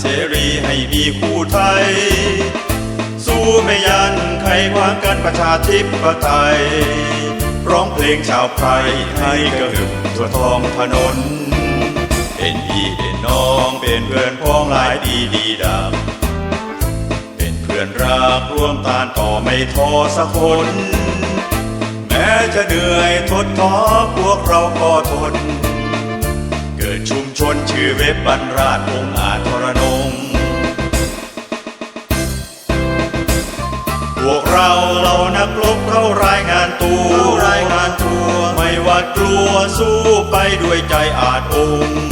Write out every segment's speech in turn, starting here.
เสรีให้มีคู่ไทย สู้ไม่ยันใครวางกันประชาธิปไตย ร้องเพลงชาวไพรให้กระหึ่มทั่วท้องถนน เป็นพี่เป็นน้องเป็นเพื่อนพ้องหลายดีดีดำเป็นเพื่อนรักร่วมตานต่อไม่ท้อสักคนแม้จะเหนื่อยทดท้อพวกเราก็ทน ชุมชนชื่อเว็บบรรราชองอาจทรนง พวกเราเรานักรบเข้ารายงานตัวรายงานตัวไม่หวาดกลัวสู้ไปด้วยใจอาจองค์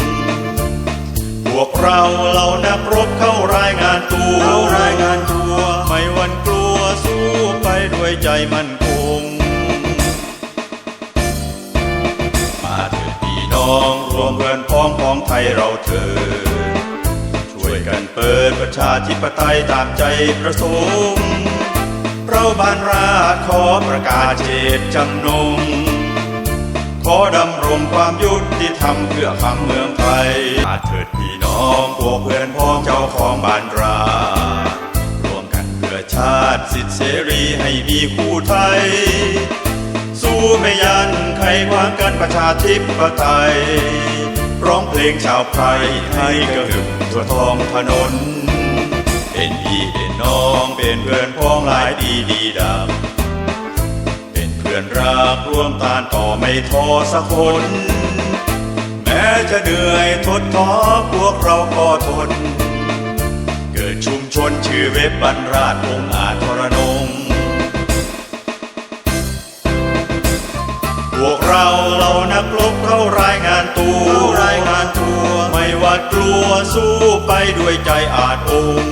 พวกเราเรานักรบเข้ารายงานตัวรายงานตัวไม่หวันกลัวสู้ไปด้วยใจมั่นคง มาเถิดพี่น้องรวมเพื่อน องของไทยเราเถิดช่วยกันเปิดประชาธิปไตยตามใจประสงค์เราบ้านราขอประกาศเจตจำนง ขอดำรงความยุติธรรมเพื่อคำเมืองไทยมาเถิดพี่น้องพวกเพื่อนพ้องเจ้าของบ้านรารวมกันเพื่อชาติสิทธิเสรีให้มีคู่ไทย สู้ไม่ยันใครวางกันประชาธิปไตย ร้องเพลงชาวไพรให้กระหึ่มทั่วท้องถนน เป็นพี่เป็นน้องเป็นเพื่อนพ้องหลายดีดีดำเป็นเพื่อนรักร่วมตานต่อไม่ท้อสักคน แม้จะเหนื่อยทดท้อพวกเราก็ทน เกิดชุมชนชื่อเว็บบรรราชองอาจทรน เราเรานักรบเข้ารายงานตัวรายงานตัว ไม่หวาดกลัวสู้ไปด้วยใจอาจอง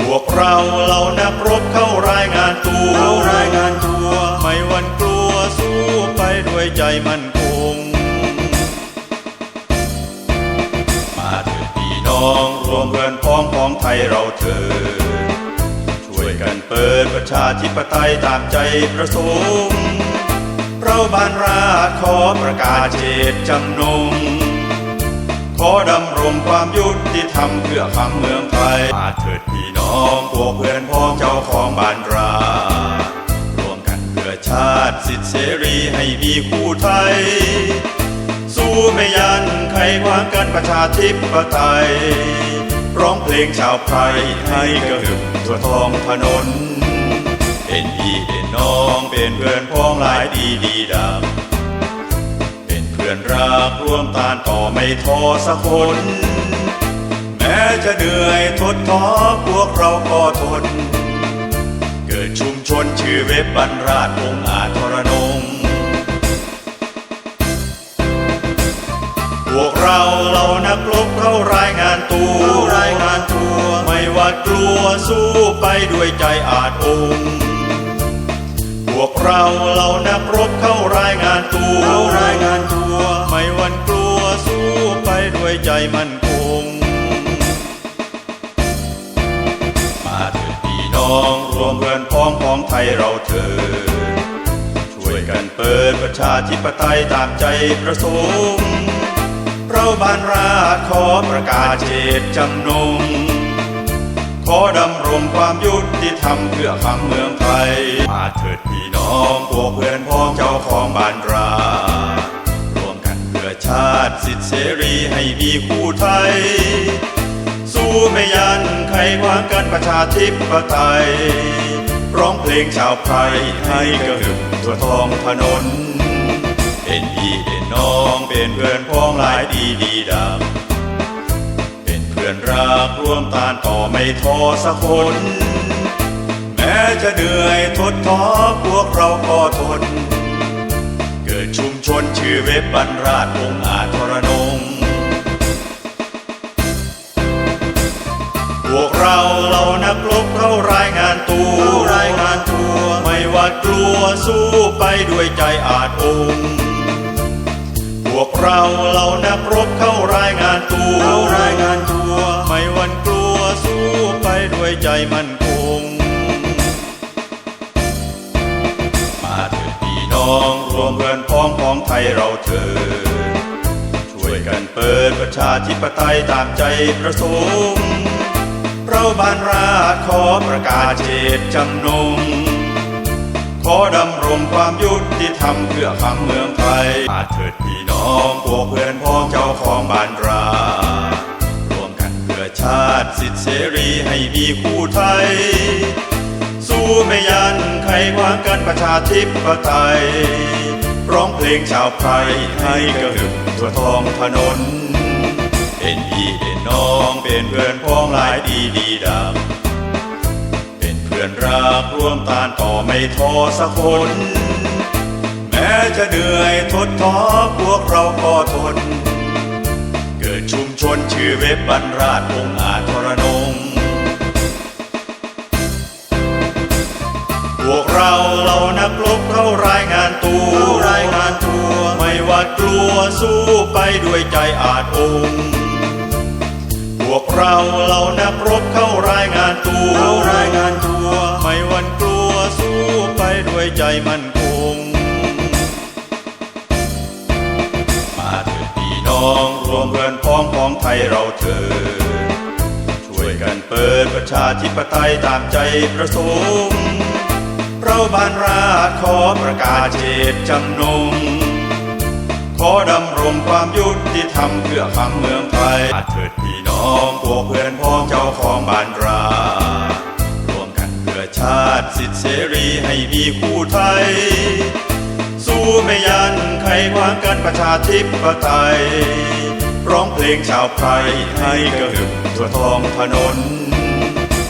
พวกเราเรานักรบเข้ารายงานตัวรายงานตัวไม่หวันกลัวสู้ไปด้วยใจมั่นคง มาเถิดพี่น้องรวมเพื่อนพ้องของไทยเราเถิดช่วยกันเปิดประชาธิปไตยตามใจประสงค์ เราบ้านราชขอประกาศเจตจำนง ขอดำรงความยุติธรรมเพื่อคำเมืองไทยมาเถิดพี่น้องพวกเพื่อนพ้องเจ้าของบ้านราชรวมกันเพื่อชาติสิทธิเสรีให้มีคู่ไทย สู้ไม่ยันใครวางกันประชาธิปไตยร้องเพลงชาวไพรให้กระหึ่มทั่วท้องถนน เป็นพี่เป็นน้องเป็นเพื่อนพ้องหลายดีดีดำเป็นเพื่อนรักร่วมตานต่อไม่ท้อสักคน แม้จะเหนื่อยทดท้อพวกเราก็ทน เกิดชุมชนชื่อเว็บบรรราชองค์อาจทรนงพวกเราเรานักรบเข้ารายงานตัวรายงานตัว ไม่หวาดกลัวสู้ไปด้วยใจอาจองค์ เราเรานักรบเข้ารายงานตัว รายงานตัว ไม่หวันกลัวสู้ไปด้วยใจมั่นคง มาเถิดพี่น้องรวมเพื่อนพ้องของไทยเราเถิดช่วยกันเปิดประชาธิปไตยตามใจประสงค์เราบ้านราชขอประกาศเจตจำนง ขอดำรงความยุติธรรมเพื่อคำเมืองไทย มาเถิดพี่น้องพวกเพื่อนพ้องเจ้าของบ้านรารวมกันเพื่อชาติสิทธิเสรีให้มีคู่ไทย สู้ไม่ยันใครวางกันประชาธิปไตย ร้องเพลงชาวไพรให้กระหึ่มทั่วท้องถนนเป็นพี่เป็นน้องเป็นเพื่อนพ้องหลายดีดีดำ อนรักร่วมตานต่อไม่ท้อสักคน แม้จะเหนื่อยทดท้อพวกเราก็ทน เกิดชุมชนชื่อเว็บบรรราชองอาจทรนง พวกเราเรานักรบเข้ารายงานตัวรายงานตัว ไม่หวาดกลัวสู้ไปด้วยใจอาจองพวกเราเรานักรบเข้ารายงานตัวรายงานตัว ไม่วันกลัวสู้ไปด้วยใจมั่นคง มาเถิดพี่น้องรวมเพื่อนพ้องของไทยเราเถิดช่วยกันเปิดประชาธิปไตยตามใจประสงค์เราบ้านราษฎร์ขอประกาศเจตจำนง ขอดำรงความยุติธรรมเพื่อคำเมืองไทย อาเถิดพี่น้องพวกเพื่อนพ้องเจ้าของบ้านรา สิทธิเสรีให้มีคู่ไทย สู้ไม่ยันใครขวางกันประชาธิปไตย ร้องเพลงชาวไพรให้กระหึ่มทั่วท้องถนน เป็นพี่เป็นน้องเป็นเพื่อนพ้องหลายดีดีดังเป็นเพื่อนรักร่วมตานต่อไม่ท้อสักคน แม้จะเหนื่อยทดท้อพวกเราก็ทน เกิดชุม ชนชื่อเว็บบรรราชองอาจทรนง พวกเราเรานักรบเข้ารายงานตัวรายงานตัว ไม่หวาดกลัวสู้ไปด้วยใจอาจองค์ พวกเราเรานักรบเข้ารายงานตัวรายงานตัว ไม่หวันกลัวสู้ไปด้วยใจมั่นคง ของไทยเราเถิดช่วยกันเปิดประชาธิปไตยตามใจประสงค์เราบ้านราษฎร์ขอประกาศเจตจำนง ขอดำรงความยุติธรรมเพื่อคำเมืองไทยอาเถิดพี่น้องพวกเพื่อนพ้องเจ้าของบ้านราร์รวมกันเพื่อชาติสิทธิเสรีให้มีคู่ไทย สู้ไม่ยันใครวางกันประชาธิปไตย ร้องเพลงชาวไพรให้กระหึ่มทั่วท้องถนน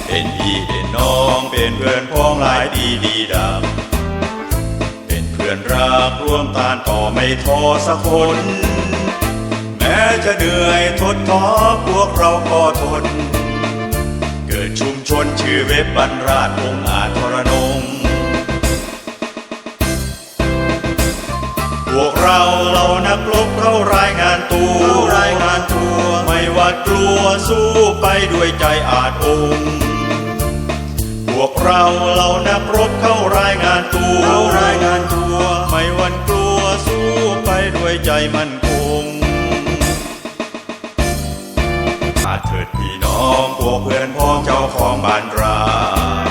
เป็นพี่เป็นน้องเป็นเพื่อนพ้องหลายดีดีดังเป็นเพื่อนรักร่วมตานต่อไม่ท้อสักคน แม้จะเหนื่อยทดท้อพวกเราก็ทน เกิดชุมชนชื่อเว็บบรรราชองอาจ พวกเราเรานักรบเข้ารายงานตัวรายงานตัว ไม่หวาดกลัวสู้ไปด้วยใจอาจองพวกเราเรานักรบเข้ารายงานตัวรายงานตัว ไม่หวันกลัวสู้ไปด้วยใจมั่นคงอาเถิดพี่น้องพวกเพื่อนพ้องเจ้าของบ้านราร์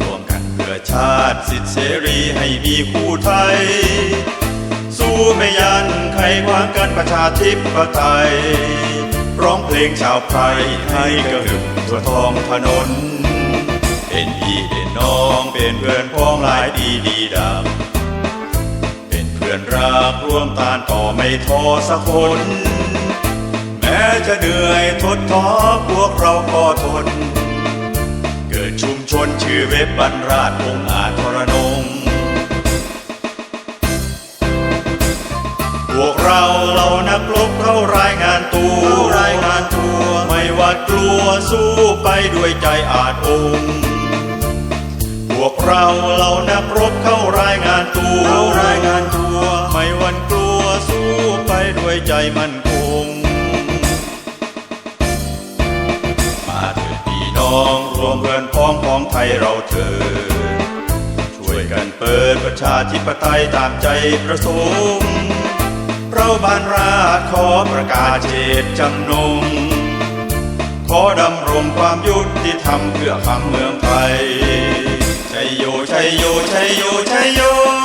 รวมกันเพื่อชาติสิทธิเสรีให้มีคู่ไทย ไม่ยันใครวางกันประชาธิปไตย ร้องเพลงชาวไพรให้กระหึ่มทั่วท้องถนนเป็นพี่เป็นน้องเป็นเพื่อนพ้องหลายดีดีดังเป็นเพื่อนรักร่วมตานต่อไม่ท้อสักคน แม้จะเหนื่อยทดท้อพวกเราก็ทน เกิดชุมชนชื่อเว็บบรรราชองอาจทรน เราเรานักรบเข้ารายงานตัวรายงานตัว ไม่หวาดกลัวสู้ไปด้วยใจอาจองพวกเราเรานักรบเข้ารายงานตัวรายงานตัว ไม่หวันกลัวสู้ไปด้วยใจมั่นคงมาเถิดพี่น้องรวมเพื่อนพ้องของไทยเราเถิดช่วยกันเปิดประชาธิปไตยตามใจประสงค์ เราบ้านราชขอประกาศเจตจำนง ขอดำรงความยุติธรรมเพื่อคำเมืองไทยชัยโยชัยโยชัยโยชัยโย